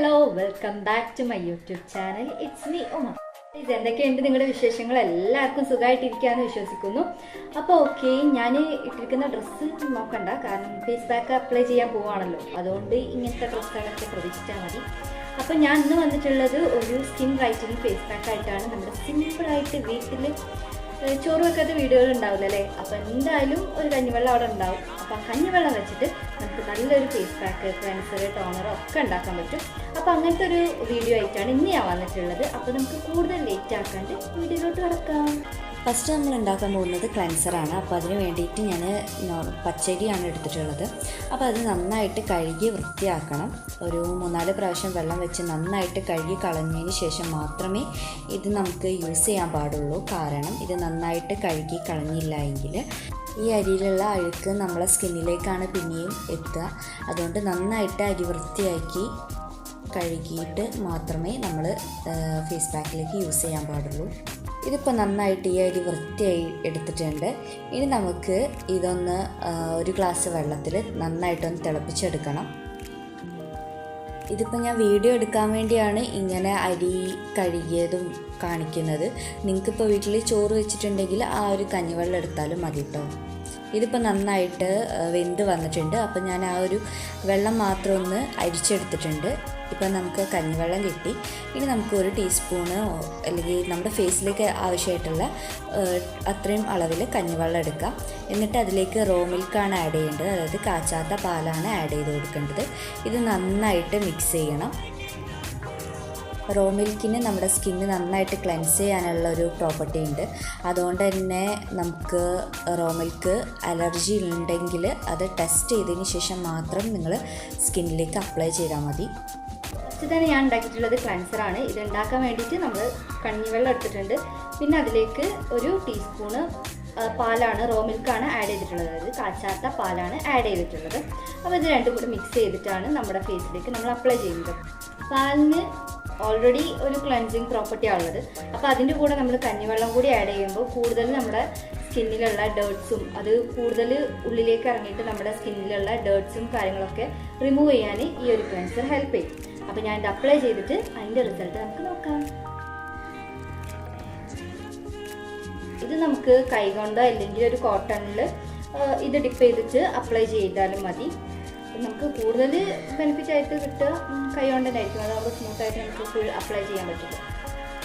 Hello welcome back to my YouTube channel it's me Uma ഇത് എന്തൊക്കെയുണ്ട് നിങ്ങളുടെ വിശേഷങ്ങൾ? എല്ലാവർക്കും സുഖമായിട്ടിരിക്കാന്ന് വിശ്വസിക്കുന്നു. അപ്പോൾ ഓക്കെ ഞാൻ ഇട്ടിരിക്കുന്ന ഡ്രസ്സ് നോക്കണ്ട. കാരണം ഫേസ് പാക്ക് അപ്ലൈ ചെയ്യാൻ പോവാണല്ലോ. അതുകൊണ്ട് ഇങ്ങനത്തെ ഡ്രസ്സുകളൊക്കെ പ്രതീക്ഷിച്ചാൽ മതി. അപ്പോൾ ഞാൻ ഇന്ന് വന്നിട്ടുള്ളത് ഒരു സ്കിൻ റൈറ്റിംഗ് ഫേസ് പാക്ക് ആയിട്ടാണ്. നമ്മുടെ സിമ്പിളായിട്ട് വീട്ടിൽ ചോറ് വെക്കാത്ത വീഡിയോകൾ ഉണ്ടാവില്ല അല്ലേ അപ്പോൾ എന്തായാലും ഒരു കഞ്ഞിവെള്ളം അവിടെ ഉണ്ടാവും. അപ്പോൾ കഞ്ഞിവെള്ളം വെച്ചിട്ട് നമുക്ക് നല്ലൊരു ഫേസ് പാക്ക് ക്ലെൻസർ ടോണർ ഒക്കെ ഉണ്ടാക്കാൻ പറ്റും. അപ്പോൾ അങ്ങനത്തെ ഒരു വീഡിയോ ആയിട്ടാണ് ഇന്ന് ഞാൻ വന്നിട്ടുള്ളത്. അപ്പോൾ നമുക്ക് കൂടുതൽ ലേറ്റ് ആക്കാണ്ട് വീഡിയോയിലോട്ട് കിടക്കാം. ഫസ്റ്റ് നമ്മൾ ഉണ്ടാക്കാൻ പോകുന്നത് ക്ലെൻസറാണ് അപ്പോൾ അതിന് വേണ്ടിയിട്ട് ഞാൻ പച്ചരിയാണ് എടുത്തിട്ടുള്ളത്. അപ്പോൾ അത് നന്നായിട്ട് കഴുകി വൃത്തിയാക്കണം. ഒരു മൂന്നാൽ പ്രാവശ്യം വെള്ളം വെച്ച് നന്നായിട്ട് കഴുകി കളഞ്ഞതിന് ശേഷം മാത്രമേ ഇത് നമുക്ക് യൂസ് ചെയ്യാൻ പാടുള്ളൂ. കാരണം ഇത് നന്നായിട്ട് കഴുകി കളഞ്ഞില്ല ഈ അരിയിലുള്ള അഴുക്ക് നമ്മളെ സ്കിന്നിലേക്കാണ് പിന്നെയും എത്തുക അതുകൊണ്ട് നന്നായിട്ട് അരി വൃത്തിയാക്കി കഴുകിയിട്ട് മാത്രമേ നമ്മൾ ഫേസ് പാക്കിലേക്ക് യൂസ് ചെയ്യാൻ പാടുള്ളൂ. ഇതിപ്പോൾ നന്നായിട്ട് ഈ അരി വൃത്തിയായി എടുത്തിട്ടുണ്ട്. ഇനി നമുക്ക് ഇതൊന്ന് ഒരു ഗ്ലാസ് വെള്ളത്തിൽ നന്നായിട്ടൊന്ന് തിളപ്പിച്ചെടുക്കണം. ഇതിപ്പോൾ ഞാൻ വീഡിയോ എടുക്കാൻ വേണ്ടിയാണ് ഇങ്ങനെ അരി കഴുകിയതും കാണിക്കുന്നത്. നിങ്ങൾക്കിപ്പോൾ വീട്ടിൽ ചോറ് വെച്ചിട്ടുണ്ടെങ്കിൽ ആ ഒരു കഞ്ഞിവെള്ളം എടുത്താലും മതി കേട്ടോ ഇതിപ്പോൾ നന്നായിട്ട് വെന്ത് വന്നിട്ടുണ്ട്. അപ്പോൾ ഞാൻ ആ ഒരു വെള്ളം മാത്രം ഒന്ന് അരിച്ചെടുത്തിട്ടുണ്ട്. ഇപ്പം നമുക്ക് കഞ്ഞിവെള്ളം കിട്ടി. ഇനി നമുക്ക് ഒരു ടീസ്പൂണ് അല്ലെങ്കിൽ നമ്മുടെ ഫേസിലേക്ക് ആവശ്യമായിട്ടുള്ള അത്രയും അളവിൽ കഞ്ഞിവെള്ളം എടുക്കാം. എന്നിട്ട് അതിലേക്ക് റോ മിൽക്കാണ് ആഡ് ചെയ്യേണ്ടത്. അതായത് കാച്ചാത്ത പാലാണ് ആഡ് ചെയ്ത് കൊടുക്കേണ്ടത്. ഇത് നന്നായിട്ട് മിക്സ് ചെയ്യണം. റോ മിൽക്കിന് നമ്മുടെ സ്കിന്ന് നന്നായിട്ട് ക്ലെൻസ് ചെയ്യാനുള്ള ഒരു പ്രോപ്പർട്ടി ഉണ്ട്. അതുകൊണ്ട് തന്നെ നമുക്ക് റോ മിൽക്ക് അലർജി ഉണ്ടെങ്കിൽ അത് ടെസ്റ്റ് ചെയ്തതിന് ശേഷം മാത്രം നിങ്ങൾ സ്കിന്നിലേക്ക് അപ്ലൈ ചെയ്താൽ മതി. ഫസ്റ്റ് തന്നെ ഞാൻ ഉണ്ടാക്കിയിട്ടുള്ളത് ക്ലൻസറാണ് ഇത് ഉണ്ടാക്കാൻ വേണ്ടിയിട്ട് നമ്മൾ കഞ്ഞിവെള്ളം എടുത്തിട്ടുണ്ട്. പിന്നെ അതിലേക്ക് ഒരു ടീസ്പൂണ് പാലാണ് റോ മിൽക്കാണ് ആഡ് ചെയ്തിട്ടുള്ളത്. അതായത് കാച്ചാത്ത പാലാണ് ആഡ് ചെയ്തിട്ടുള്ളത്. അപ്പോൾ ഇത് രണ്ടും കൂടി മിക്സ് ചെയ്തിട്ടാണ് നമ്മുടെ ഫേസിലേക്ക് നമ്മൾ അപ്ലൈ ചെയ്യുന്നത്. പാലിന് ഓൾറെഡി ഒരു ക്ലൻസിങ് പ്രോപ്പർട്ടിയാണ് ഉള്ളത് അപ്പോൾ അതിന്റെ കൂടെ നമ്മൾ കഞ്ഞിവെള്ളം കൂടി ആഡ് ചെയ്യുമ്പോൾ കൂടുതൽ നമ്മുടെ സ്കിന്നിലുള്ള ഡേർട്സും അത് കൂടുതൽ ഉള്ളിലേക്ക് ഇറങ്ങിയിട്ട് നമ്മുടെ സ്കിന്നിലുള്ള ഡേർട്സും കാര്യങ്ങളൊക്കെ റിമൂവ് ചെയ്യാൻ ഈ ഒരു ക്ലൻസർ ഹെൽപ്പ് ചെയ്യും. അപ്പോൾ ഞാൻ ഇത് അപ്ലൈ ചെയ്തിട്ട് അതിന്റെ റിസൾട്ട് നമുക്ക് നോക്കാം. ഇത് നമുക്ക് കൈകൊണ്ടോ അല്ലെങ്കിൽ ഒരു കോട്ടണിൽ ഇത് ഡിപ്പ് ചെയ്തിട്ട് അപ്ലൈ ചെയ്താലും മതി. നമുക്ക് കൂടുതൽ ബെനിഫിറ്റ് ആയിട്ട് കിട്ടുക ഉം, കൈ കൊണ്ട് തന്നെ ആയിരിക്കും അതാകുമ്പോൾ സ്മൂത്തായിട്ട് നമുക്ക് ഫുൾ അപ്ലൈ ചെയ്യാൻ പറ്റില്ല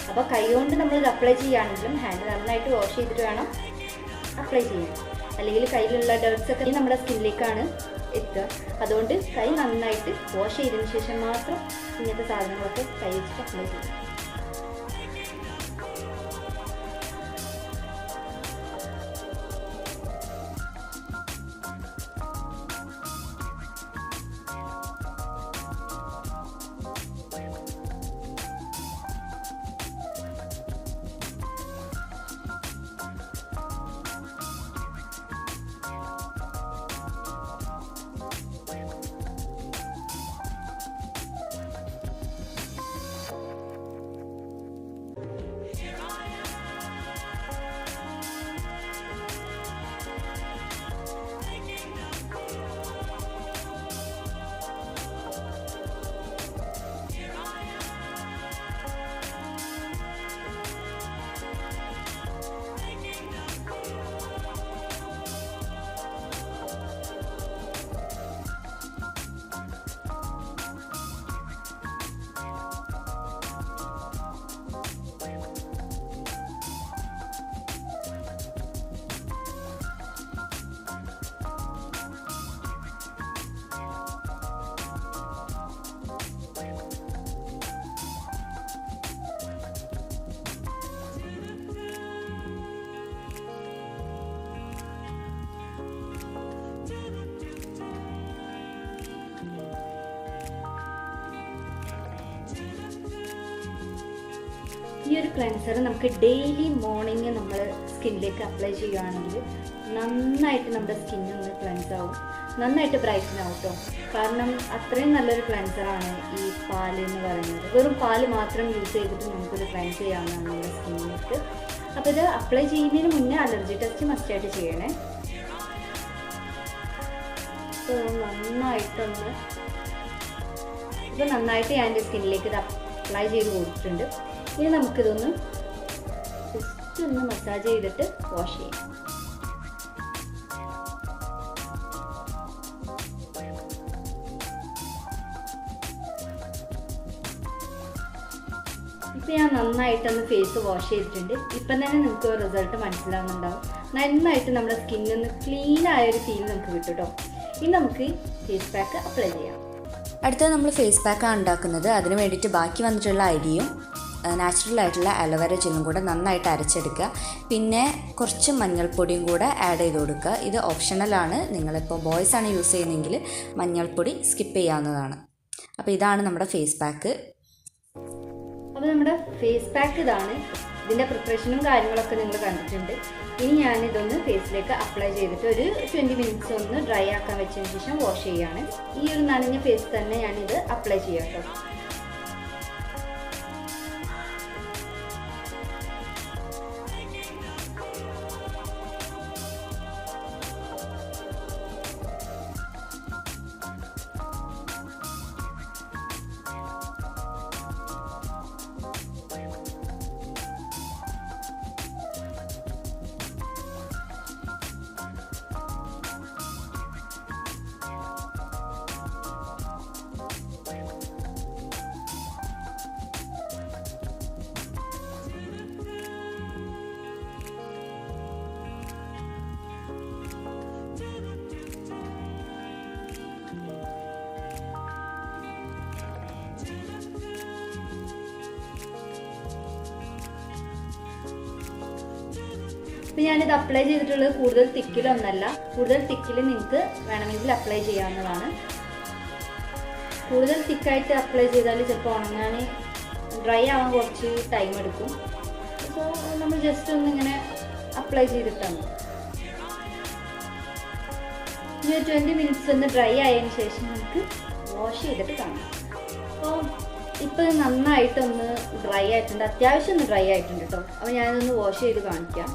അപ്പോൾ കൈ കൊണ്ട് നമ്മൾ ഇത് അപ്ലൈ ചെയ്യുകയാണെങ്കിലും ഹാൻഡ് നന്നായിട്ട് വാഷ് ചെയ്തിട്ട് വേണം അപ്ലൈ ചെയ്യാൻ. അല്ലെങ്കിൽ കയ്യിലുള്ള ഡേർട്സ് ഒക്കെ നമ്മുടെ സ്കിന്നിലേക്കാണ് എത്തുക. അതുകൊണ്ട് കൈ നന്നായിട്ട് വാഷ് ചെയ്തതിന് ശേഷം മാത്രം ഇങ്ങനത്തെ സാധനങ്ങളൊക്കെ കൈ വെച്ചിട്ട് അപ്ലൈ ചെയ്യും. ഈ ഒരു ക്ലെൻസർ നമുക്ക് ഡെയിലി മോർണിംഗ് നമ്മൾ സ്കിന്നിലേക്ക് അപ്ലൈ ചെയ്യുകയാണെങ്കിൽ നന്നായിട്ട് നമ്മുടെ സ്കിൻ ഒന്ന് ക്ലെൻസ് ആവും. നന്നായിട്ട് ബ്രൈറ്റൻ ആവും കേട്ടോ കാരണം അത്രയും നല്ലൊരു ക്ലെൻസറാണ് ഈ പാൽ എന്ന് പറയുന്നത്. വെറും പാൽ മാത്രം യൂസ് ചെയ്തിട്ട് നമുക്കിത് ക്ലെൻസ് ചെയ്യാവുന്നതാണ് നമ്മുടെ സ്കിന്നിലേക്ക് അപ്പോൾ ഇത് അപ്ലൈ ചെയ്യുന്നതിന് മുന്നേ അലർജി ടെസ്റ്റ് മസ്റ്റായിട്ട് ചെയ്യണേ. നന്നായിട്ടൊന്ന് ഇപ്പോൾ നന്നായിട്ട് ഞാൻ എന്റെ സ്കിന്നിലേക്ക് ഇത് അപ്ലൈ ചെയ്ത് കൊടുത്തിട്ടുണ്ട്. ഇനി നമുക്കിതൊന്ന് ജസ്റ്റ് ഒന്ന് മസാജ് ചെയ്തിട്ട് വാഷ് ചെയ്യാം. ഇപ്പം ഞാൻ നന്നായിട്ടൊന്ന് ഫേസ് വാഷ് ചെയ്തിട്ടുണ്ട്. ഇപ്പം തന്നെ നമുക്ക് റിസൾട്ട് മനസ്സിലാവുന്നുണ്ടാവും. നന്നായിട്ട് നമ്മുടെ സ്കിന്നൊന്ന് ക്ലീൻ ആയൊരു ഫീൽ നമുക്ക് കിട്ടും കേട്ടോ ഇനി നമുക്ക് ഫേസ് പാക്ക് അപ്ലൈ ചെയ്യാം. അടുത്തത് നമ്മൾ ഫേസ് പാക്കാണ് ഉണ്ടാക്കുന്നത്. അതിന് വേണ്ടിയിട്ട് ബാക്കി വന്നിട്ടുള്ള അരിയും നാച്ചുറൽ ആയിട്ടുള്ള അലോവേര ജെല്ലും കൂടെ നന്നായിട്ട് അരച്ചെടുക്കുക. പിന്നെ കുറച്ച് മഞ്ഞൾപ്പൊടിയും കൂടെ ആഡ് ചെയ്ത് കൊടുക്കുക. ഇത് ഓപ്ഷണലാണ് നിങ്ങളിപ്പോൾ ബോയ്സ് ആണ് യൂസ് ചെയ്യുന്നതെങ്കിൽ മഞ്ഞൾപ്പൊടി സ്കിപ്പ് ചെയ്യാവുന്നതാണ്. അപ്പോൾ ഇതാണ് നമ്മുടെ ഫേസ് പാക്ക് അപ്പോൾ നമ്മുടെ ഫേസ് പാക്ക് ഇതാണ്. ഇതിന്റെ പ്രിപ്പറേഷനും കാര്യങ്ങളൊക്കെ നിങ്ങൾ കണ്ടിട്ടുണ്ട്. ഇനി ഞാനിതൊന്ന് ഫേസിലേക്ക് അപ്ലൈ ചെയ്തിട്ട് ഒരു ട്വന്റി മിനിറ്റ്സ് ഒന്ന് ഡ്രൈ ആക്കാൻ വെച്ചതിന് ശേഷം വാഷ് ചെയ്യുകയാണ് ഈ ഒരു നനഞ്ഞ ഫേസ് തന്നെ ഞാനിത് അപ്ലൈ ചെയ്യാം കേട്ടോ. ഇപ്പം ഞാനിത് അപ്ലൈ ചെയ്തിട്ടുള്ളത് കൂടുതൽ തിക്കിലൊന്നല്ല കൂടുതൽ തിക്കിൽ നിങ്ങൾക്ക് വേണമെങ്കിൽ അപ്ലൈ ചെയ്യാവുന്നതാണ്. കൂടുതൽ തിക്കായിട്ട് അപ്ലൈ ചെയ്താൽ ചിലപ്പോൾ ഉണങ്ങാൻ ഡ്രൈ ആവാൻ കുറച്ച് ടൈം എടുക്കും. അപ്പോൾ നമ്മൾ ജസ്റ്റ് ഒന്ന് ഇങ്ങനെ അപ്ലൈ ചെയ്തിട്ടാണ്. ഇനി ഒരു ട്വന്റി മിനിറ്റ്സ് ഒന്ന് ഡ്രൈ ആയതിനു ശേഷം നമുക്ക് വാഷ് ചെയ്തിട്ട് കാണാം. അപ്പോൾ ഇപ്പോൾ നന്നായിട്ടൊന്ന് ഡ്രൈ ആയിട്ടുണ്ട്. അത്യാവശ്യം ഒന്ന് ഡ്രൈ ആയിട്ടുണ്ട് കേട്ടോ അപ്പോൾ ഞാനൊന്ന് വാഷ് ചെയ്ത് കാണിക്കാം.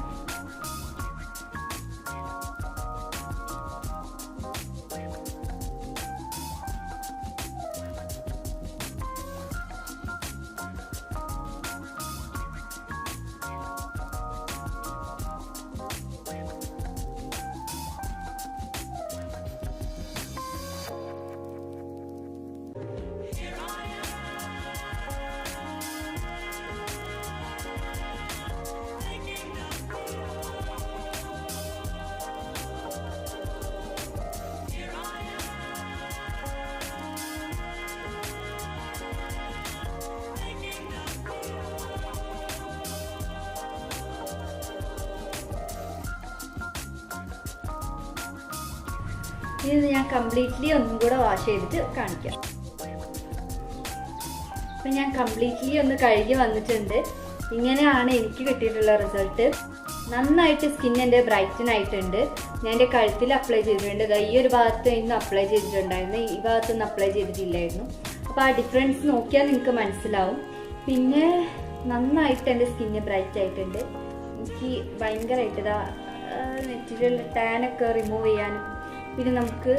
ഇത് ഞാൻ കംപ്ലീറ്റ്ലി ഒന്നും കൂടെ വാഷ് ചെയ്തിട്ട് കാണിക്കാം. അപ്പം ഞാൻ കംപ്ലീറ്റ്ലി ഒന്ന് കഴുകി വന്നിട്ടുണ്ട്. ഇങ്ങനെയാണ് എനിക്ക് കിട്ടിയിട്ടുള്ള റിസൾട്ട് നന്നായിട്ട് സ്കിൻ എന്റെ ബ്രൈറ്റൻ ആയിട്ടുണ്ട്. ഞാൻ എന്റെ കഴുത്തിൽ അപ്ലൈ ചെയ്തിട്ടുണ്ട്. ഈ ഒരു ഭാഗത്ത് ഇന്ന് അപ്ലൈ ചെയ്തിട്ടുണ്ടായിരുന്നു. ഈ ഭാഗത്തൊന്നും അപ്ലൈ ചെയ്തിട്ടില്ലായിരുന്നു. അപ്പോൾ ആ ഡിഫറൻസ് നോക്കിയാൽ നിങ്ങൾക്ക് മനസ്സിലാവും. പിന്നെ നന്നായിട്ട് എന്റെ സ്കിന്ന് ബ്രൈറ്റ് ആയിട്ടുണ്ട്. എനിക്ക് ഭയങ്കരമായിട്ട് ഇതാ നെറ്റിലുള്ള ടാനൊക്കെ റിമൂവ് ചെയ്യാനും പിന്നെ നമുക്ക്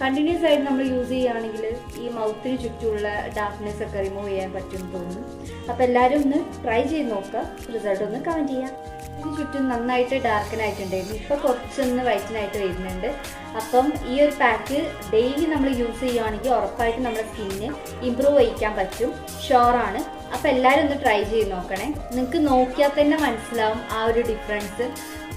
കണ്ടിന്യൂസ് ആയിട്ട് നമ്മൾ യൂസ് ചെയ്യുകയാണെങ്കിൽ ഈ മൗത്തിന് ചുറ്റുമുള്ള ഡാർക്ക്നെസ് ഒക്കെ റിമൂവ് ചെയ്യാൻ പറ്റും തോന്നുന്നു. അപ്പോൾ എല്ലാവരും ഒന്ന് ട്രൈ ചെയ്ത് നോക്കുക. റിസൾട്ട് ഒന്ന് കമന്റ് ചെയ്യാം ഇതിന് ചുറ്റും നന്നായിട്ട് ഡാർക്കനായിട്ടുണ്ടായിരുന്നു ഇപ്പോൾ കുറച്ചൊന്ന് വൈറ്റനായിട്ട് വരുന്നുണ്ട്. അപ്പം ഈ ഒരു പാക്ക് ഡെയിലി നമ്മൾ യൂസ് ചെയ്യുകയാണെങ്കിൽ ഉറപ്പായിട്ട് നമ്മുടെ സ്കിന്നിന് ഇമ്പ്രൂവ് ചെയ്യിക്കാൻ പറ്റും. ഷുവറാണ് അപ്പോൾ എല്ലാവരും ഒന്ന് ട്രൈ ചെയ്ത് നോക്കണേ. നിങ്ങൾക്ക് നോക്കിയാൽ തന്നെ മനസ്സിലാവും ആ ഒരു ഡിഫറൻസ്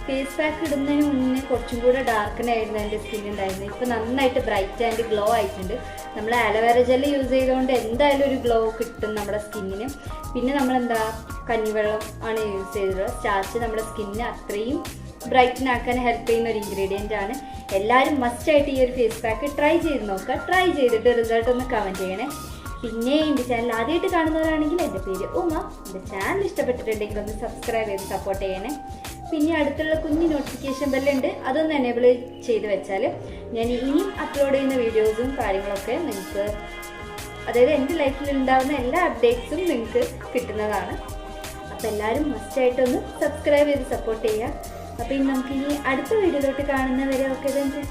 ഫേസ് പാക്ക് ഇടുന്നതിന് മുന്നേ കുറച്ചും കൂടെ ഡാർക്കനായിരുന്നു എന്റെ സ്കിൻ ഉണ്ടായിരുന്നത് ഇപ്പോൾ നന്നായിട്ട് ബ്രൈറ്റ് ആൻഡ് ഗ്ലോ ആയിട്ടുണ്ട്. നമ്മൾ ആലോവേറ ജെല്ല് യൂസ് ചെയ്തുകൊണ്ട് എന്തായാലും ഒരു ഗ്ലോ കിട്ടും നമ്മുടെ സ്കിന്നിന് പിന്നെ നമ്മളെന്താ? കഞ്ഞിവെള്ളം ആണ് യൂസ് ചെയ്തത്. സ്റ്റാർച്ച് നമ്മുടെ സ്കിന്നിന് അത്രയും ബ്രൈറ്റൻ ആക്കാൻ ഹെൽപ്പ് ചെയ്യുന്ന ഒരു ഇൻഗ്രീഡിയന്റ് ആണ്. എല്ലാവരും മസ്റ്റായിട്ട് ഈ ഒരു ഫേസ് പാക്ക് ട്രൈ ചെയ്ത് നോക്കുക. ട്രൈ ചെയ്തിട്ട് റിസൾട്ട് ഒന്ന് കമന്റ് ചെയ്യണേ. പിന്നെ എന്റെ ചാനൽ ആദ്യമായിട്ട് കാണുന്നവരാണെങ്കിൽ എന്റെ പേര് ഉമ. എന്റെ ചാനൽ ഇഷ്ടപ്പെട്ടിട്ടുണ്ടെങ്കിൽ ഒന്ന് സബ്സ്ക്രൈബ് ചെയ്ത് സപ്പോർട്ട് ചെയ്യണേ. പിന്നെ അടുത്തുള്ള കുഞ്ഞ് നോട്ടിഫിക്കേഷൻ ബെല്ലുണ്ട് അതൊന്ന് എനേബിൾ ചെയ്ത് വെച്ചാൽ ഞാൻ ഇനിയും അപ്ലോഡ് ചെയ്യുന്ന വീഡിയോസും കാര്യങ്ങളൊക്കെ നിങ്ങൾക്ക് അതായത് എന്റെ ലൈഫിൽ ഉണ്ടാകുന്ന എല്ലാ അപ്ഡേറ്റ്സും നിങ്ങൾക്ക് കിട്ടുന്നതാണ്. അപ്പോൾ എല്ലാവരും മസ്റ്റായിട്ടൊന്ന് സബ്സ്ക്രൈബ് ചെയ്ത് സപ്പോർട്ട് ചെയ്യുക. അപ്പോൾ ഇനി നമുക്ക് ഇനി അടുത്ത വീഡിയോയിലോട്ട് കാണുന്നവരെ ഒക്കെ ഇതെന്താ